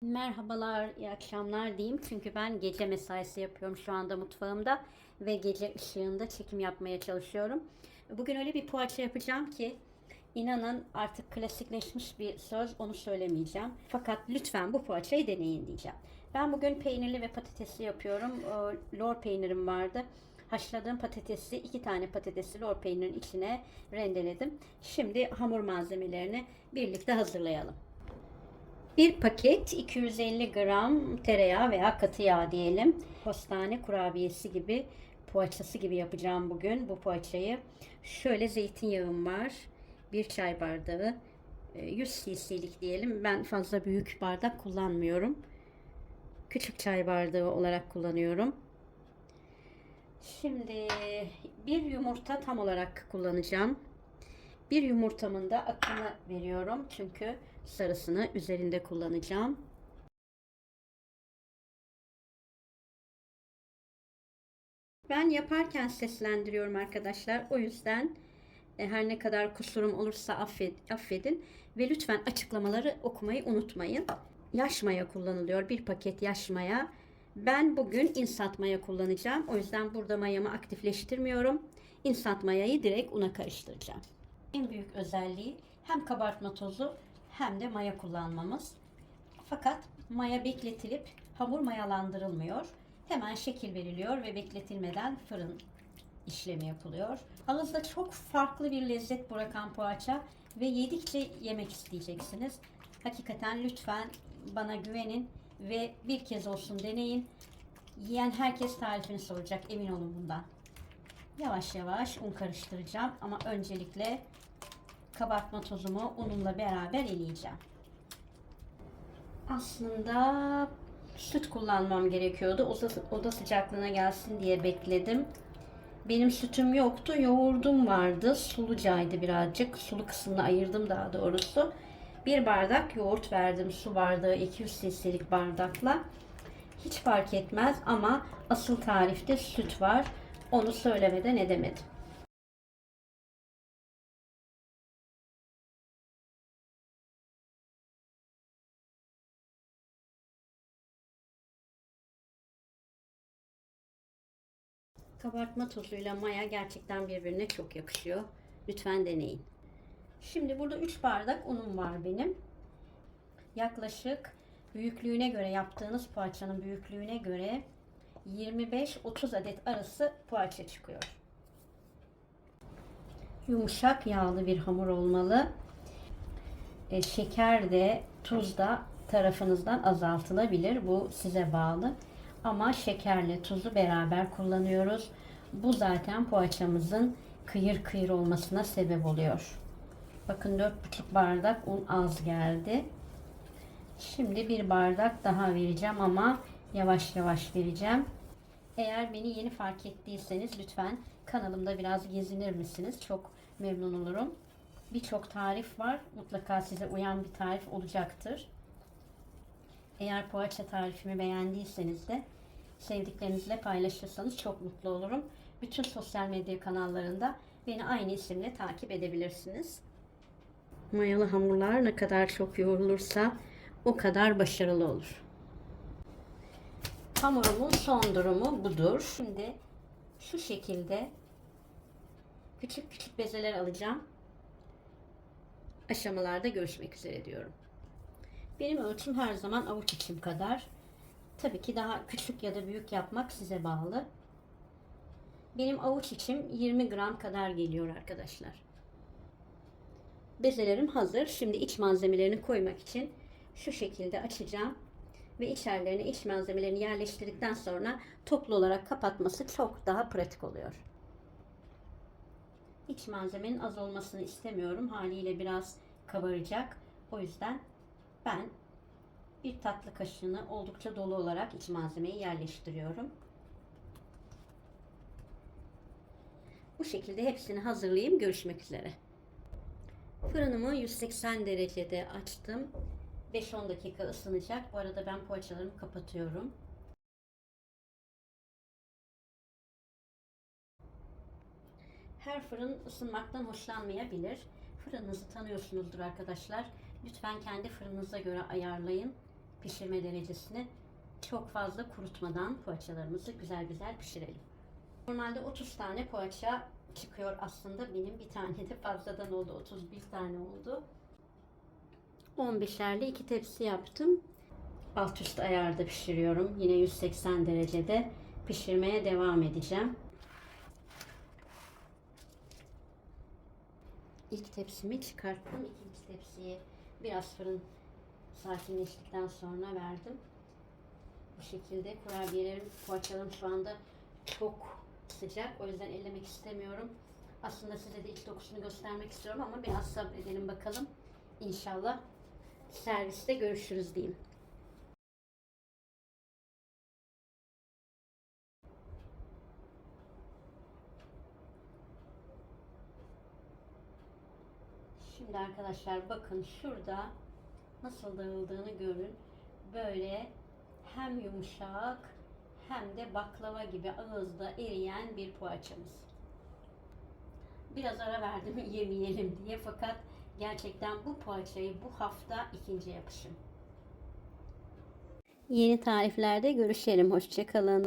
Merhabalar, iyi akşamlar diyeyim. Çünkü ben gece mesaisi yapıyorum şu anda mutfağımda ve gece ışığında çekim yapmaya çalışıyorum. Bugün öyle bir poğaça yapacağım ki inanın artık klasikleşmiş bir söz onu söylemeyeceğim. Fakat lütfen bu poğaçayı deneyin diyeceğim. Ben bugün peynirli ve patatesli yapıyorum. Lor peynirim vardı. Haşladığım patatesi, iki tane patatesi lor peynirin içine rendeledim. Şimdi hamur malzemelerini birlikte hazırlayalım. Bir paket 250 gram tereyağı veya katı yağ diyelim. Postane kurabiyesi gibi, poğaçası gibi yapacağım bugün bu poğaçayı. Şöyle zeytinyağım var. Bir çay bardağı. e, 100 cc'lik diyelim. Ben fazla büyük bardak kullanmıyorum. Küçük çay bardağı olarak kullanıyorum. Şimdi bir yumurta tam olarak kullanacağım. Bir yumurtamın da akını veriyorum. Çünkü sarısını üzerinde kullanacağım. Ben yaparken seslendiriyorum arkadaşlar. O yüzden e, her ne kadar kusurum olursa affed, affedin. Ve lütfen açıklamaları okumayı unutmayın. Yaş maya kullanılıyor. Bir paket yaş maya. Ben bugün instant maya kullanacağım. O yüzden burada mayamı aktifleştirmiyorum. Instant mayayı direkt una karıştıracağım. En büyük özelliği hem kabartma tozu hem de maya kullanmamız. Fakat maya bekletilip hamur mayalandırılmıyor. Hemen şekil veriliyor ve bekletilmeden fırın işlemi yapılıyor. Ağızda çok farklı bir lezzet bırakan poğaça ve yedikçe yemek isteyeceksiniz. Hakikaten lütfen bana güvenin ve bir kez olsun deneyin. Yiyen herkes tarifini soracak emin olun bundan. Yavaş yavaş un karıştıracağım ama öncelikle kabartma tozumu unumla beraber eleyeceğim. Aslında süt kullanmam gerekiyordu. Oda, oda sıcaklığına gelsin diye bekledim. Benim sütüm yoktu. Yoğurdum vardı. Sulucaydı birazcık. Sulu kısmını ayırdım daha doğrusu. Bir bardak yoğurt verdim. Su bardağı 200 cc'lik bardakla. Hiç fark etmez ama asıl tarifte süt var. Onu söylemeden edemedim. Kabartma tozuyla maya gerçekten birbirine çok yakışıyor. Lütfen deneyin. Şimdi burada 3 bardak unum var benim. Yaklaşık büyüklüğüne göre yaptığınız poğaçanın büyüklüğüne göre 25-30 adet arası poğaça çıkıyor. Yumuşak yağlı bir hamur olmalı. E, şeker de tuz da tarafınızdan azaltılabilir. Bu size bağlı. Ama şekerle tuzu beraber kullanıyoruz. Bu zaten poğaçamızın kıyır kıyır olmasına sebep oluyor. Bakın 4,5 bardak un az geldi. Şimdi bir bardak daha vereceğim ama yavaş yavaş vereceğim. Eğer beni yeni fark ettiyseniz lütfen kanalımda biraz gezinir misiniz? Çok memnun olurum. Birçok tarif var. Mutlaka size uyan bir tarif olacaktır. Eğer poğaça tarifimi beğendiyseniz de sevdiklerinizle paylaşırsanız çok mutlu olurum. Bütün sosyal medya kanallarında beni aynı isimle takip edebilirsiniz. Mayalı hamurlar ne kadar çok yoğrulursa o kadar başarılı olur. Hamurumun son durumu budur. Şimdi şu şekilde küçük küçük bezeler alacağım. Aşamalarda görüşmek üzere diyorum. Benim ölçüm her zaman avuç içim kadar. Tabii ki daha küçük ya da büyük yapmak size bağlı. Benim avuç içim 20 gram kadar geliyor arkadaşlar. Bezelerim hazır. Şimdi iç malzemelerini koymak için şu şekilde açacağım. Ve içerilerine iç malzemelerini yerleştirdikten sonra toplu olarak kapatması çok daha pratik oluyor. İç malzemenin az olmasını istemiyorum. Haliyle biraz kabaracak. O yüzden ben bir tatlı kaşığını oldukça dolu olarak iç malzemeyi yerleştiriyorum. Bu şekilde hepsini hazırlayayım. Görüşmek üzere. Fırınımı 180 derecede açtım. 5-10 dakika ısınacak. Bu arada ben poğaçalarımı kapatıyorum. Her fırın ısınmaktan hoşlanmayabilir. Fırınınızı tanıyorsunuzdur arkadaşlar. Lütfen kendi fırınınıza göre ayarlayın. pişirme derecesini çok fazla kurutmadan poğaçalarımızı güzel güzel pişirelim. Normalde 30 tane poğaça çıkıyor aslında. Benim bir tane de fazladan oldu. 31 tane oldu. 15'erli iki tepsi yaptım. Alt üst ayarda pişiriyorum. Yine 180 derecede pişirmeye devam edeceğim. İlk tepsimi çıkarttım. İkinci tepsiyi biraz fırın sakinleştikten sonra verdim. Bu şekilde kurabiyelerim, poğaçalarım şu anda çok sıcak. O yüzden ellemek istemiyorum. Aslında size de iç dokusunu göstermek istiyorum ama biraz sabredelim bakalım. İnşallah serviste görüşürüz diyeyim. Şimdi arkadaşlar bakın şurada nasıl dağıldığını görün. Böyle hem yumuşak hem de baklava gibi ağızda eriyen bir poğaçamız. Biraz ara verdim yemeyelim diye fakat gerçekten bu poğaçayı bu hafta ikinci yapışım. Yeni tariflerde görüşelim. Hoşçakalın.